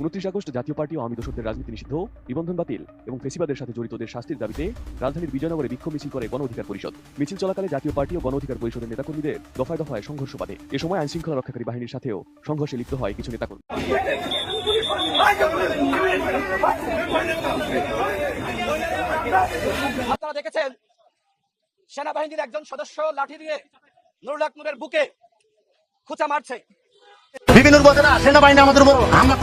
উনত্রিশ আগস্ট জাতীয় পার্টি ও দোষকদের রাজনীতি নিষিদ্ধ নিবন্ধন বাতিল এবং ফেসিবাদের সাথে জড়িতদের শাস্তির দাবিতে রাজধানীর বিজয়নগরে বিক্ষোভ মিছিল করে গণ অধিকার পরিষদ। মিছিল চলাকালে জাতীয় পার্টি ও গণ অধিকার পরিষদের নেতাকর্মীদের দফায় দফায় সংঘর্ষ বাধে। এ সময় আইন শৃঙ্খলা রক্ষাকারী বাহিনীর সাথেও সংঘর্ষে লিপ্ত হয় কিছু নেতাকর্মী। আপনারা দেখেছেন, সেনাবাহিনীর একজন সদস্য লাঠি দিয়ে নুরুল বুকে খুঁচা মারছে। বিভিন্ন সেনাবাহিনী আমাদের উপর হামলা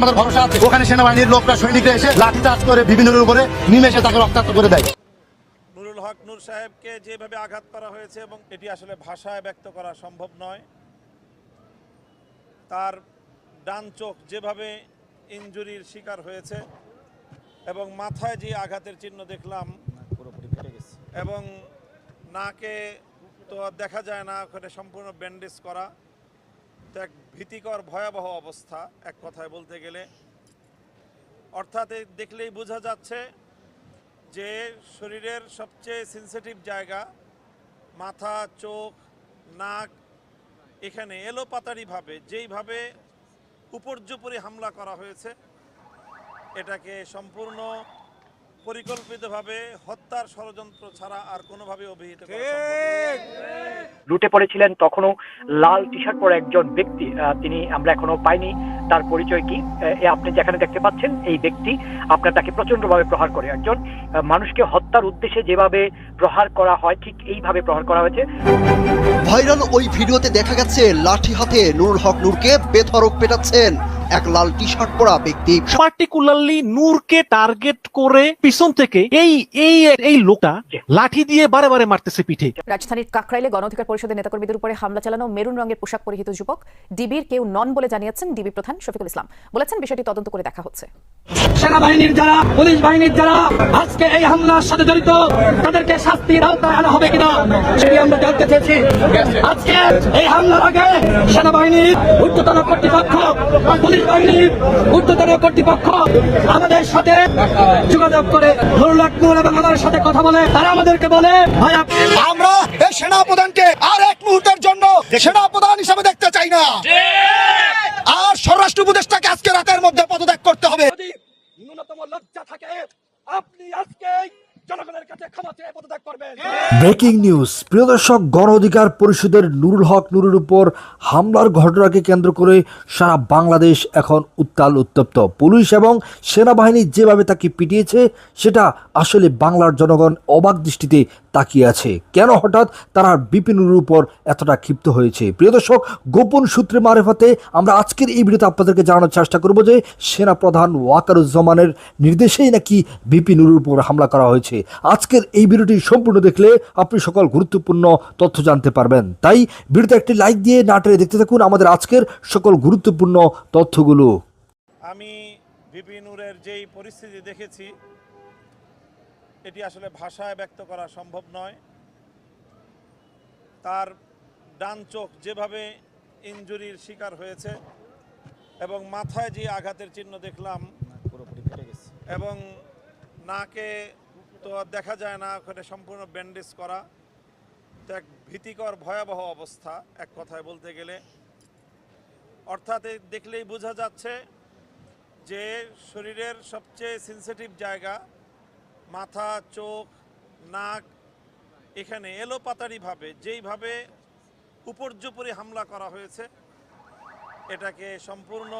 আমাদের ভরসা আছে। ওখানে সেনাবাহিনীর লোকরা এসে করে বিভিন্নের উপরে নিমেষে তাকে করে দেয়। নুরুল হক সাহেবকে যেভাবে আঘাত করা হয়েছে এবং এটি আসলে ভাষায় ব্যক্ত করা সম্ভব নয়, তার ডান চোখ যেভাবে ইনজুরির শিকার হয়েছে এবং মাথায় যে আঘাতের চিহ্ন দেখলাম এবং নাকে তো দেখা যায় না, ওখানে সম্পূর্ণ ব্যান্ডেজ করা। তো এক ভীতিকর, ভয়াবহ অবস্থা এক কথায় বলতে গেলে। অর্থাৎ দেখলেই বোঝা যাচ্ছে যে শরীরের সবচেয়ে সেন্সিটিভ জায়গা মাথা, চোখ, নাক, এখানে এলোপাতারিভাবে যেইভাবে উপর্যুপরি হামলা করা হয়েছে, এটাকে সম্পূর্ণ পরিকল্পিতভাবে হত্যার ষড়যন্ত্র ছাড়া আর কোনোভাবে অভিহিত করা সম্ভব নয়। লুটে পড়েছিলেন তখনও লাল টি শার্ট পরা একজন ব্যক্তি আহ, তিনি আমরা এখনও পাইনি। তার পরিচয় কি? এ আপনি যেখানে দেখতে পাচ্ছেন এই ব্যক্তি আপনার তাকে প্রচন্ডভাবে প্রহার করে। একজন মানুষকে হত্যার উদ্দেশ্যে যেভাবে প্রহার করা হয় ঠিক এইভাবে প্রহার করা হয়েছে। ভাইরাল ওই ভিডিওতে দেখা গেছে লাঠি হাতে নুরুল হক নূরকে বেধড়ক পেটাচ্ছেন। এক লাল টি শার্ট পরা ব্যক্তি। পার্টিকুলারলি নূরকে টার্গেট করে পিছন থেকে এই এই এই লোকটা লাঠি দিয়ে বারে বারে মারতেছে পিঠে। রাজধানীর কাকরাইলে গণ অধিকার পরিষদের নেতাকর্মীদের উপরে হামলা চালানো মেরুন রঙের পোশাক পরিহিত যুবক। ডিবির কেউ নন বলে জানিয়েছেন ডিবি প্রধান শফিকুল ইসলাম। বলেছেন বিষয়টি তদন্ত করে দেখা হচ্ছে। সেনাবাহিনীর যারা পুলিশ বাহিনীর যারা আজকে এই হামলার সাথে জড়িত তাদেরকে শাস্তির আওতায় আনা হবে কিনা সেটি আমরা জানতে চেয়েছি। আজকে এই হামলার আগে সেনাবাহিনীর ঊর্ধ্বতন কর্তৃপক্ষ পুলিশ বাহিনীর ঊর্ধ্বতন কর্তৃপক্ষ আমাদের সাথে যোগাযোগ করে নুরুল এবং আমাদের সাথে কথা বলে তারা আমাদেরকে বলে ভাই আমরা এই সেনা প্রধানকে আর এক মুহূর্তের জন্য সেনা প্রধান হিসেবে দেখতে চাই না। আর স্বরাষ্ট্র উপদেষ্টাকে আজকে রাতের মধ্যে পদত্যাগ করতে হবে। ন্যূনতম লজ্জা থাকে আপনি আজকে ব্রেকিং নিউজ, প্রিয় দর্শক, গণ অধিকার পরিষদের নুরুল হক নুরুর উপর হামলার ঘটনাকে কেন্দ্র করে সারা বাংলাদেশ এখন উত্তাল উত্তপ্ত। পুলিশ এবং সেনাবাহিনী যেভাবে তাকে পিটিয়েছে, সেটা আসলে বাংলার জনগণ অবাক দৃষ্টিতে তাকিয়ে আছে। কেন হঠাৎ তারা বিপিনুর উপর এতটা ক্ষিপ্ত হয়েছে? প্রিয় দর্শক, গোপন সূত্রে মারেফাতে আমরা আজকের এই ভিডিওতে আপনাদেরকে জানানোর চেষ্টা করব যে সেনা প্রধান ওয়াকারুজ্জামানের নির্দেশেই নাকি বিপিনুর উপর হামলা করা হয়েছে। আজকের এই ভিডিওটি সম্পূর্ণ দেখলে আপনি সকল গুরুত্বপূর্ণ তথ্য জানতে পারবেন। তাই ভিডিওতে একটি লাইক দিয়ে নাটে দেখতে থাকুন আমাদের আজকের সকল গুরুত্বপূর্ণ তথ্যগুলো। আমি ভিপি নূরের যেই পরিস্থিতি দেখেছি এটি আসলে ভাষায় ব্যক্ত করা সম্ভব নয়। তার ডান চোখ যেভাবে ইনজুরির শিকার হয়েছে এবং মাথায় যে আঘাতের চিহ্ন দেখলাম এবং নাকে তো আর দেখা যায় না ওখানে সম্পূর্ণ ব্যান্ডেজ করা। তো এক ভীতিকর ভয়াবহ অবস্থা এক কথায় বলতে গেলে। অর্থাৎ দেখলেই বোঝা যাচ্ছে যে শরীরের সবচেয়ে সেন্সিটিভ জায়গা মাথা চোখ নাক এখানে এলোপাতারিভাবে যেইভাবে উপর্যুপরি হামলা করা হয়েছে এটাকে সম্পূর্ণ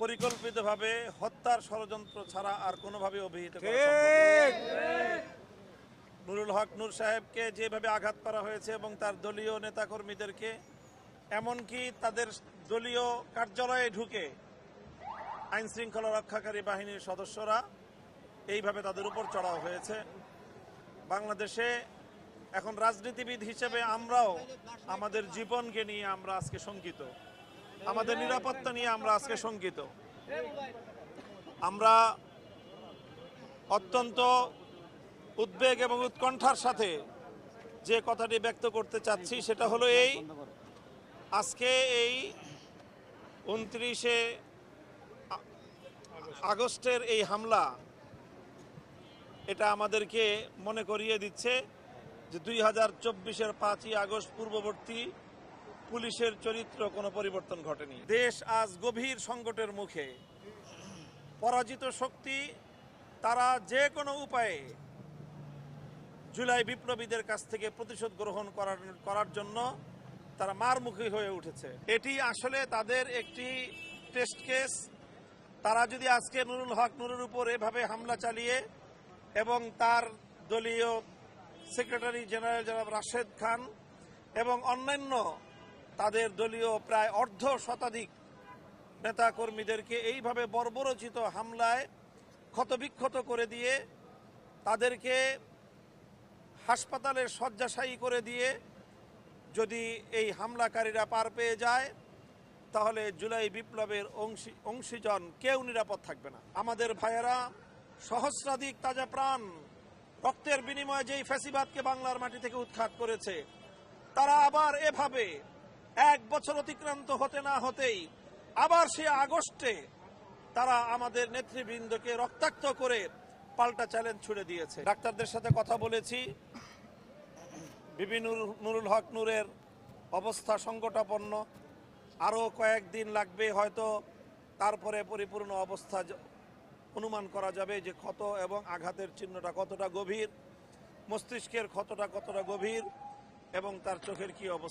পরিকল্পিতভাবে হত্যার ষড়যন্ত্র ছাড়া আর কোনোভাবে অভিহিত নুরুল হক নূর সাহেবকে যেভাবে আঘাত করা হয়েছে এবং তার দলীয় নেতাকর্মীদেরকে এমনকি তাদের দলীয় কার্যালয়ে ঢুকে আইনশৃঙ্খলা রক্ষাকারী বাহিনীর সদস্যরা এইভাবে তাদের উপর চড়াও হয়েছে। বাংলাদেশে এখন রাজনীতিবিদ হিসেবে আমরাও আমাদের জীবনকে নিয়ে আমরা আজকে শঙ্কিত। আমাদের নিরাপত্তা নিয়ে আমরা আজকে শঙ্কিত। আমরা অত্যন্ত উদ্বেগ এবং উৎকণ্ঠার সাথে যে কথাটি ব্যক্ত করতে চাচ্ছি সেটা হলো এই, আজকে এই উনত্রিশে আগস্টের এই হামলা এটা আমাদেরকে মনে করিয়ে দিচ্ছে যে দুই হাজার চব্বিশের পাঁচই আগস্ট পূর্ববর্তী পুলিশের চরিত্র কোনো পরিবর্তন ঘটেনি। দেশ আজ গভীর সংকটের মুখে। পরাজিত শক্তি তারা যে কোনো উপায়ে জুলাই বিপ্লবীদের কাছ থেকে প্রতিশোধ গ্রহণ করার করার জন্য তারা মারমুখী হয়ে উঠেছে। এটি আসলে তাদের একটি টেস্ট কেস। তারা যদি আজকে নুরুল হক নুরের উপর এভাবে হামলা চালিয়ে এবং তার দলীয় সেক্রেটারি জেনারেল জনাব রাশেদ খান এবং অন্যান্য তাদের দলীয় প্রায় অর্ধ শতাধিক নেতা কর্মীদেরকে এইভাবে বর্বরচিত হামলায় ক্ষতবিক্ষত করে দিয়ে তাদেরকে হাসপাতালে শয্যাশায়ী করে দিয়ে যদি এই হামলাকারীরা পার পেয়ে যায়, তাহলে জুলাই বিপ্লবের অংশী অংশীজন কেউ নিরাপদ থাকবে না। আমাদের ভাইয়েরা সহস্রাধিক তাজা প্রাণ রক্তের বিনিময়ে যেই ফ্যাসিবাদকে বাংলার মাটি থেকে উৎখাত করেছে, তারা আবার এভাবে এক বছর অতিক্রান্ত হতে না হতেই আবার সে আগস্টে তারা আমাদের নেতৃবৃন্দকে রক্তাক্ত করে পাল্টা চ্যালেঞ্জ ছুড়ে দিয়েছে। ডাক্তারদের সাথে কথা বলেছি। বিবি নুর- নুরুল হক নূরের অবস্থা সংকটাপন্ন। আরও কয়েকদিন লাগবে, হয়তো তারপরে পরিপূর্ণ অবস্থা অনুমান করা যাবে যে ক্ষত এবং আঘাতের চিহ্নটা কতটা গভীর, মস্তিষ্কের ক্ষতটা কতটা গভীর এবং তার চোখের কি অবস্থা।